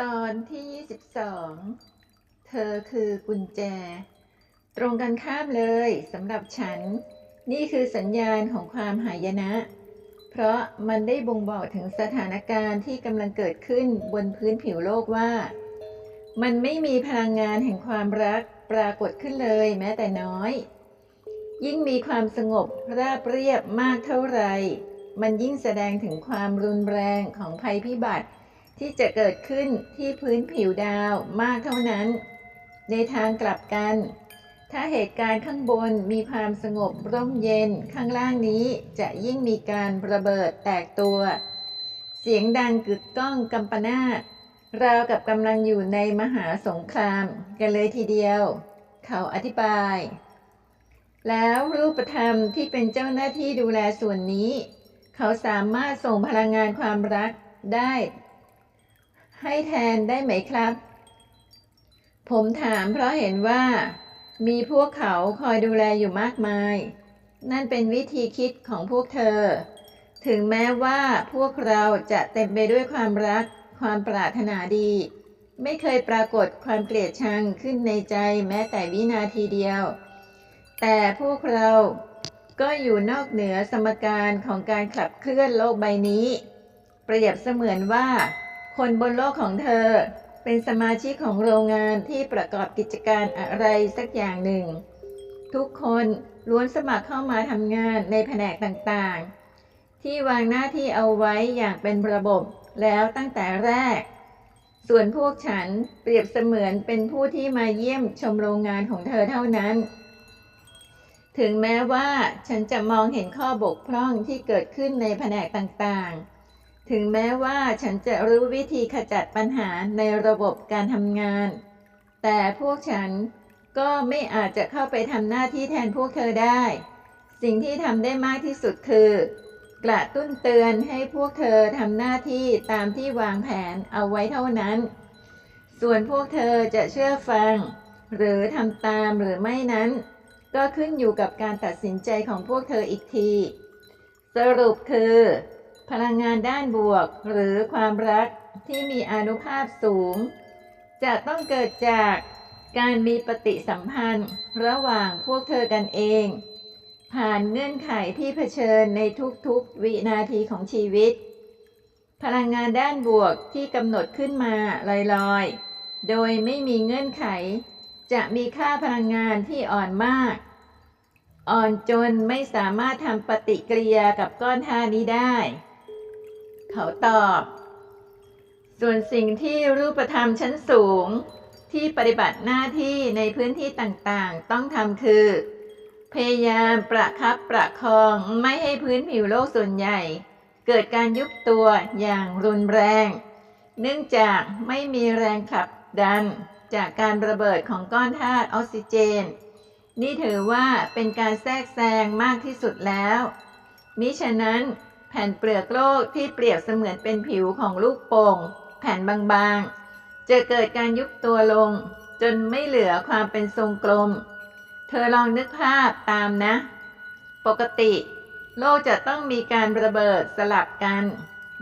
ตอนที่ 22 เธอคือกุญแจ ตรงกันข้ามเลยสำหรับฉัน นี่คือสัญญาณของความหายนะ เพราะมันได้บ่งบอกถึงสถานการณ์ที่กำลังเกิดขึ้นบนพื้นผิวโลกว่า มันไม่มีพลังงานแห่งความรักปรากฏขึ้นเลยแม้แต่น้อย ยิ่งมีความสงบราบเรียบมากเท่าไหร่ มันยิ่งแสดงถึงความรุนแรงของภัยพิบัติ ที่จะเกิดขึ้นที่พื้นผิวดาวมากเท่านั้น ในทางกลับกัน ถ้าเหตุการณ์ข้างบนมีความสงบร่มเย็นข้างล่างนี้จะยิ่งมีการระเบิดแตกตัว เสียงดังกึกก้องกำปนาตราวกับกำลังอยู่ในมหาสงครามกันเลยทีเดียว เขาอธิบาย แล้วรูปธรรมที่เป็นเจ้าหน้าที่ดูแลส่วนนี้ เขาสามารถส่งพลังงานความรักได้ ให้แทนได้ไหมครับ ผมถามเพราะเห็นว่า มีพวกเขาคอยดูแลอยู่มากมาย นั่นเป็นวิธีคิดของพวกเธอ ถึงแม้ว่าพวกเราจะเต็มไปด้วยความรัก ความปรารถนาดี ไม่เคยปรากฏความเกลียดชังขึ้นในใจแม้แต่วินาทีเดียว แต่พวกเราก็อยู่นอกเหนือสมการของการขับเคลื่อนโลกใบนี้ เปรียบเสมือนว่า คนบนโลกของเธอ เป็นสมาชิกของโรงงานที่ประกอบกิจการอะไรสักอย่างหนึ่ง ทุกคนล้วนสมัครเข้ามาทำงานในแผนกต่างๆ ที่วางหน้าที่เอาไว้อย่างเป็นระบบแล้วตั้งแต่แรก ส่วนพวกฉันเปรียบเสมือนเป็นผู้ที่มาเยี่ยมชมโรงงานของเธอเท่านั้น ถึงแม้ว่าฉันจะมองเห็นข้อบกพร่องที่เกิดขึ้นในแผนกต่างๆ ถึงแม้ว่าฉันจะรู้วิธีขจัดปัญหาในระบบการทำงาน แต่พวกฉันก็ไม่อาจจะเข้าไปทำหน้าที่แทนพวกเธอได้ สิ่งที่ทำได้มากที่สุดคือ กระตุ้นเตือนให้พวกเธอทำหน้าที่ตามที่วางแผนเอาไว้เท่านั้น ส่วนพวกเธอจะเชื่อฟัง หรือทำตามหรือไม่นั้น ก็ขึ้นอยู่กับการตัดสินใจของพวกเธออีกที สรุปคือ พลังงานด้านบวกหรือความรักที่มีอนุภาพสูง จะต้องเกิดจากการมีปฏิสัมพันธ์ระหว่างพวกเธอกันเอง ผ่านเงื่อนไขที่เผชิญในทุกๆวินาทีของชีวิต พลังงานด้านบวกที่กำหนดขึ้นมาลอยๆ โดยไม่มีเงื่อนไข จะมีค่าพลังงานที่อ่อนมาก อ่อนจนไม่สามารถทำปฏิกิริยากับก้อนธาตุนี้ได้ เขาตอบ ส่วนสิ่งที่รูปธรรมชั้นสูงที่ปฏิบัติหน้าที่ในพื้นที่ต่างๆ ต้องทำคือ พยายามประคับประคองไม่ให้พื้นผิวโลกส่วนใหญ่ เกิดการยุบตัวอย่างรุนแรง เนื่องจากไม่มีแรงขับดันจากการระเบิดของก้อนธาตุออกซิเจน นี่ถือว่าเป็นการแทรกแซงมากที่สุดแล้ว มิฉะนั้น แผ่นเปลือกโลกที่เปรียบเสมือนเป็นผิวของลูกโป่ง แผ่นบางๆ จะเกิดการยุบตัวลง จนไม่เหลือความเป็นทรงกลม เธอลองนึกภาพตามนะ ปกติโลกจะต้องมีการระเบิดสลับกัน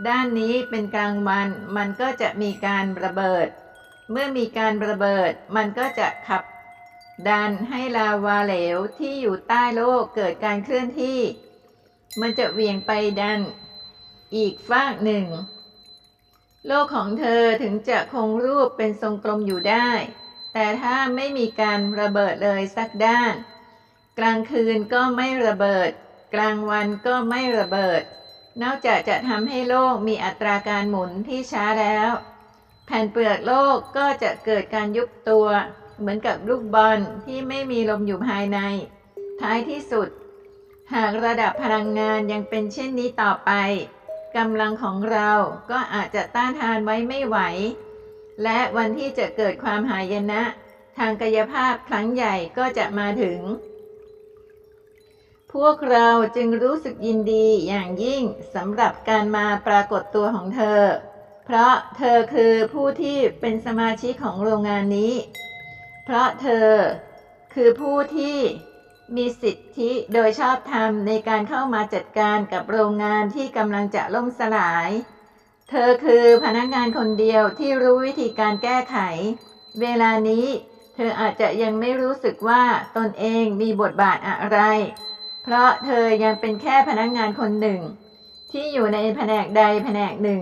ด้านนี้เป็นกลางวัน มันก็จะมีการระเบิด เมื่อมีการระเบิด มันก็จะขับ ดันให้ลาวาเหลวที่อยู่ใต้โลกเกิดการเคลื่อนที่ มันจะเวียงไปดันอีกฟากหนึ่ง โลกของเธอถึงจะคงรูปเป็นทรงกลมอยู่ได้ แต่ถ้าไม่มีการระเบิดเลยสักด้าน กลางคืนก็ไม่ระเบิด กลางวันก็ไม่ระเบิด นอกจากจะทำให้โลกมีอัตราการหมุนที่ช้าแล้ว แผ่นเปลือกโลกก็จะเกิดการยุบตัว เหมือนกับลูกบอลที่ไม่มีลมอยู่ภายใน ท้ายที่สุด หากระดับพลังงานยังเป็นเช่นนี้ต่อไปกำลังของเราก็อาจจะต้านทานไว้ไม่ไหว และวันที่จะเกิดความหายนะ ทางกายภาพครั้งใหญ่ก็จะมาถึง พวกเราจึงรู้สึกยินดีอย่างยิ่งสำหรับการมาปรากฏตัวของเธอ เพราะเธอคือผู้ที่เป็นสมาชิกของโรงงานนี้ เพราะเธอคือผู้ที่ มีสิทธิโดยชอบธรรมในการเข้ามาจัดการกับโรงงานที่กำลังจะล่มสลาย เธอคือพนักงานคนเดียวที่รู้วิธีการแก้ไข เวลานี้เธออาจจะยังไม่รู้สึกว่าตนเองมีบทบาทอะไร เพราะเธอยังเป็นแค่พนักงานคนหนึ่ง ที่อยู่ในแผนกใดแผนกหนึ่ง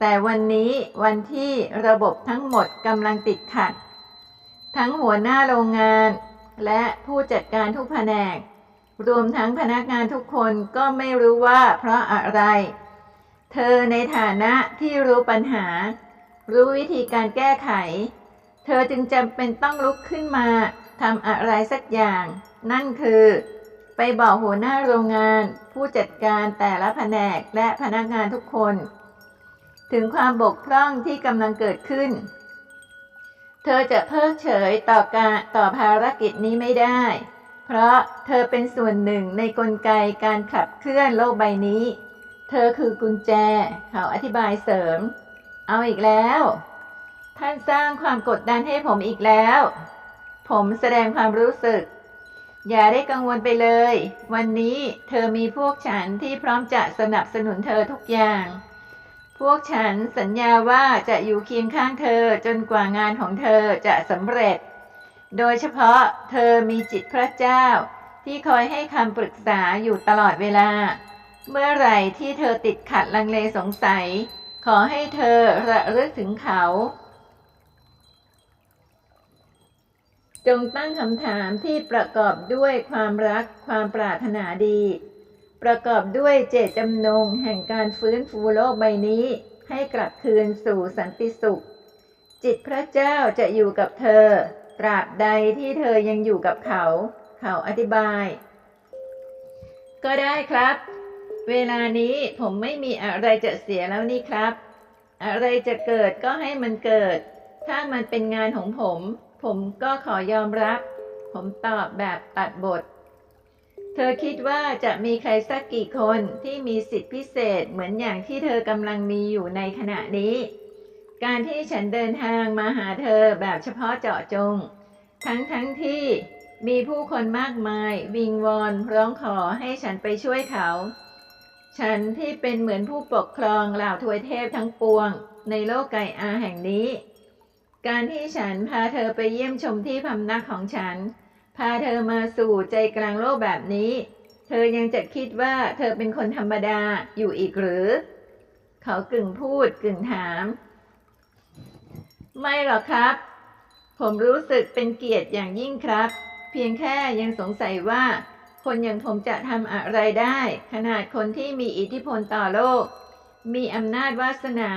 แต่วันนี้วันที่ระบบทั้งหมดกำลังติดขัด ทั้งหัวหน้าโรงงาน และผู้จัดการทุกแผนก รวมทั้งพนักงานทุกคนก็ไม่รู้ว่าเพราะอะไร เธอในฐานะที่รู้ปัญหา รู้วิธีการแก้ไข เธอจึงจำเป็นต้องลุกขึ้นมาทำอะไรสักอย่าง นั่นคือ ไปบอกหัวหน้าโรงงาน ผู้จัดการแต่ละแผนกและพนักงานทุกคน ถึงความบกพร่องที่กำลังเกิดขึ้น เธอจะเพิกเฉยต่อการต่อภารกิจนี้ไม่ได้ เพราะเธอเป็นส่วนหนึ่งในกลไกการขับเคลื่อนโลกใบนี้ เธอคือกุญแจ เขาอธิบายเสริม เอาอีกแล้ว ท่านสร้างความกดดันให้ผมอีกแล้ว ผมแสดงความรู้สึก อย่าได้กังวลไปเลย วันนี้เธอมีพวกฉันที่พร้อมจะสนับสนุนเธอทุกอย่าง พวกฉันสัญญาว่าจะอยู่เคียงข้างเธอจนกว่างานของเธอจะสำเร็จ โดยเฉพาะเธอมีจิตพระเจ้า ที่คอยให้คำปรึกษาอยู่ตลอดเวลา เมื่อไหร่ที่เธอติดขัดลังเลสงสัย ขอให้เธอระลึกถึงเขา จงตั้งคำถามที่ประกอบด้วยความรักความปรารถนาดี ประกอบด้วยเจตจำนงแห่งการฟื้นฟูโลกใบนี้ ให้กลับคืนสู่สันติสุข จิตพระเจ้าจะอยู่กับเธอ ตราบใดที่เธอยังอยู่กับเขา เขาอธิบาย ก็ได้ครับ เวลานี้ผมไม่มีอะไรจะเสียแล้วนี่ครับ อะไรจะเกิดก็ให้มันเกิด ถ้ามันเป็นงานของผม ผมก็ขอยอมรับ ผมตอบแบบตัดบท เธอคิดว่าจะมีใครสักกี่คนที่มีสิทธิพิเศษเหมือนอย่างที่เธอกำลังมีอยู่ในขณะนี้ การที่ฉันเดินทางมาหาเธอแบบเฉพาะเจาะจง ทั้งทั้งที่มีผู้คนมากมายวิงวอนร้องขอให้ฉันไปช่วยเขา ฉันที่เป็นเหมือนผู้ปกครองเหล่าทวยเทพทั้งปวง ในโลกไก่อาแห่งนี้ การที่ฉันพาเธอไปเยี่ยมชมที่พำนักของฉัน พาเธอมาสู่ใจกลางโลกแบบนี้ เธอยังจะคิดว่าเธอเป็นคนธรรมดาอยู่อีกหรือ เขากึ่งพูดกึ่งถาม ไม่หรอกครับ ผมรู้สึกเป็นเกียรติอย่างยิ่งครับ เพียงแค่ยังสงสัยว่า คนอย่างผมจะทำอะไรได้ ขนาดคนที่มีอิทธิพลต่อโลก มีอำนาจวาสนา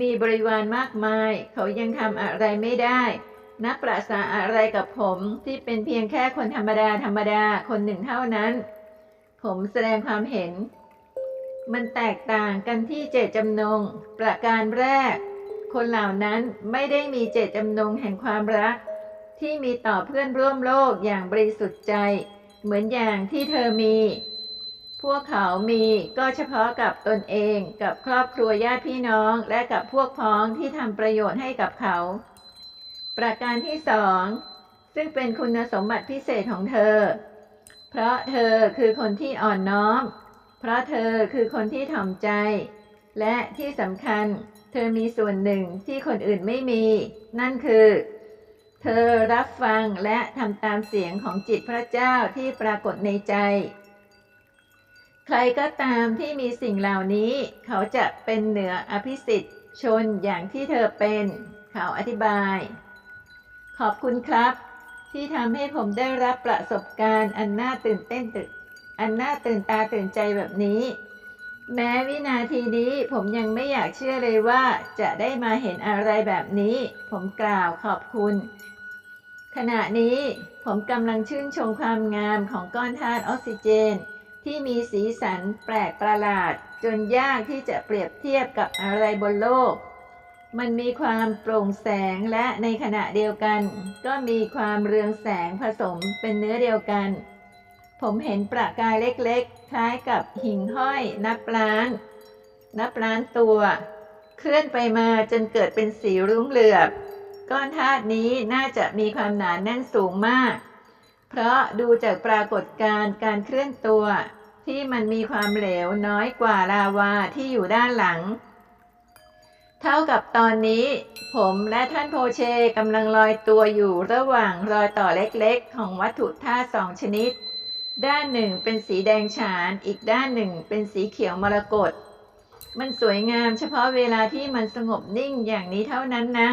มีบริวารมากมาย เขายังทำอะไรไม่ได้ นับประสาอะไรกับผมที่เป็นเพียงแค่คนธรรมดาธรรมดาคนหนึ่งเท่านั้น ผมแสดงความเห็น มันแตกต่างกันที่เจตจำนง ประการแรก คนเหล่านั้นไม่ได้มีเจตจำนงแห่งความรัก ที่มีต่อเพื่อนร่วมโลกอย่างบริสุทธิ์ใจ เหมือนอย่างที่เธอมี พวกเขามีก็เฉพาะกับตนเอง กับครอบครัวญาติพี่น้อง และกับพวกพ้องที่ทำประโยชน์ให้กับเขา ประการที่สองซึ่งเป็นคุณสมบัติพิเศษของเธอ เพราะเธอคือคนที่อ่อนน้อม เพราะเธอคือคนที่ถ่อมใจ และที่สำคัญเธอมีส่วนหนึ่งที่คนอื่นไม่มี นั่นคือ เธอรับฟังและทำตามเสียงของจิตพระเจ้าที่ปรากฏในใจ ใครก็ตามที่มีสิ่งเหล่านี้ เขาจะเป็นเหนืออภิสิทธิ์ชนอย่างที่เธอเป็น เขาอธิบาย ขอบคุณครับ ที่ทำให้ผมได้รับประสบการณ์ อันน่าตื่นเต้นตื่นอันน่าตื่นตาตื่นใจแบบนี้ แม้วินาทีนี้ผมยังไม่อยากเชื่อเลยว่าจะได้มาเห็นอะไรแบบนี้ ผมกล่าวขอบคุณ ขณะนี้ผมกำลังชื่นชมความงามของก้อนธาตุออกซิเจน ที่มีสีสันแปลกประหลาด จนยากที่จะเปรียบเทียบกับอะไรบนโลก มันมีความโปร่งแสงและในขณะเดียวกัน ก็มีความเรืองแสงผสมเป็นเนื้อเดียวกัน ผมเห็นประกายเล็กๆ คล้ายกับหิ่งห้อยนับล้าน นับล้านตัว เคลื่อนไปมาจนเกิดเป็นสีรุ้งเหลือบ ก้อนธาตุนี้น่าจะมีความหนาแน่นสูงมาก เพราะดูจากปรากฏการณ์การเคลื่อนตัว ที่มันมีความเหลวน้อยกว่าลาวาที่อยู่ด้านหลัง เท่ากับตอนนี้ ผมและท่านโพเชกำลังลอยตัวอยู่ระหว่างรอยต่อเล็กๆ ของวัตถุธาตุสองชนิด ด้านหนึ่งเป็นสีแดงฉาน อีกด้านหนึ่งเป็นสีเขียวมรกต มันสวยงามเฉพาะเวลาที่มันสงบนิ่งอย่างนี้เท่านั้นนะ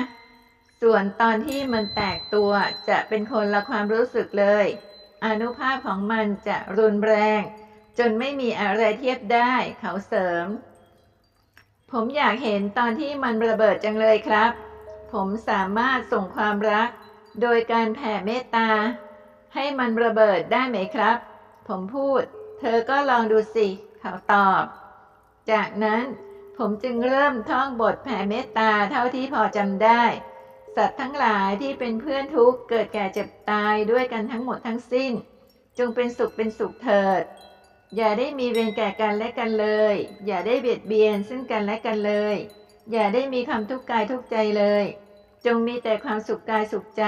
ส่วนตอนที่มันแตกตัวจะเป็นคนละความรู้สึกเลย อนุภาพของมันจะรุนแรง จนไม่มีอะไรเทียบได้เขาเสริม ผมอยากเห็นตอนที่มันระเบิดจังเลยครับ ผมสามารถส่งความรัก โดยการแผ่เมตตา ให้มันระเบิดได้ไหมครับ ผมพูด เธอก็ลองดูสิเขาตอบ จากนั้นผมจึงเริ่มท่องบทแผ่เมตตาเท่าที่พอจำได้ สัตว์ทั้งหลายที่เป็นเพื่อนทุกข์เกิดแก่เจ็บตายด้วยกันทั้งหมดทั้งสิ้น จงเป็นสุขเป็นสุขเถิด อย่าได้มีเวรแก่กันและกันเลย อย่าได้เบียดเบียนซึ่งกันและกันเลย อย่าได้มีความทุกข์กายทุกข์ใจเลย จงมีแต่ความสุขกายสุขใจ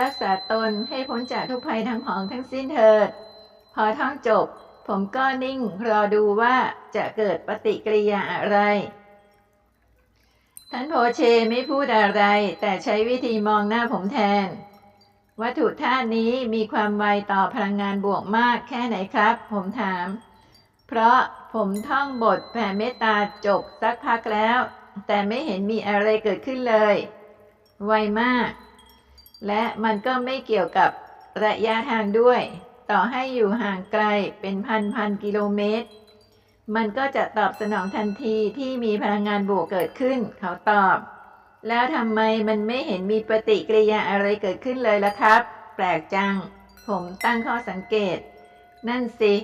รักษาตนให้พ้นจากทุกภัยทั้งผองทั้งสิ้นเถิด พอท่องจบ ผมก็นิ่งรอดูว่าจะเกิดปฏิกิริยาอะไร ท่านโพเชไม่พูดอะไร แต่ใช้วิธีมองหน้าผมแทน วัตถุธาตุนี้มีความไวต่อพลังงานบวกมากแค่ไหนครับ ผมถาม เพราะผมท่องบทแผ่เมตตาจบสักพักแล้ว แต่ไม่เห็นมีอะไรเกิดขึ้นเลย ไวมาก และมันก็ไม่เกี่ยวกับระยะทางด้วย ต่อให้อยู่ห่างไกลเป็นพันพันกิโลเมตร มันก็จะตอบสนองทันทีที่มีพลังงานบวกเกิดขึ้น เขาตอบ แล้วทำไมมันไม่เห็นมีปฏิกิริยาอะไรเกิดขึ้นเลยล่ะครับ แปลกจัง ผมตั้งข้อสังเกต นั่นสิ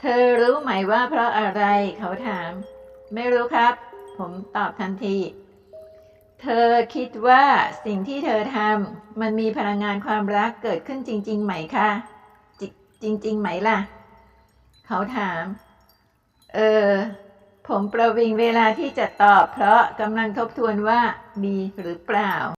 เธอรู้ไหมว่าเพราะอะไรเขาถาม ไม่รู้ครับ ผมตอบทันที เธอคิดว่าสิ่งที่เธอทำมันมีพลังงานความรักเกิดขึ้นจริง ๆ ไหมคะจจริง ๆ ไหมล่ะ เขาถาม เออ ผมประวิงเวลาที่จะตอบเพราะกำลังทบทวนว่ามีหรือเปล่า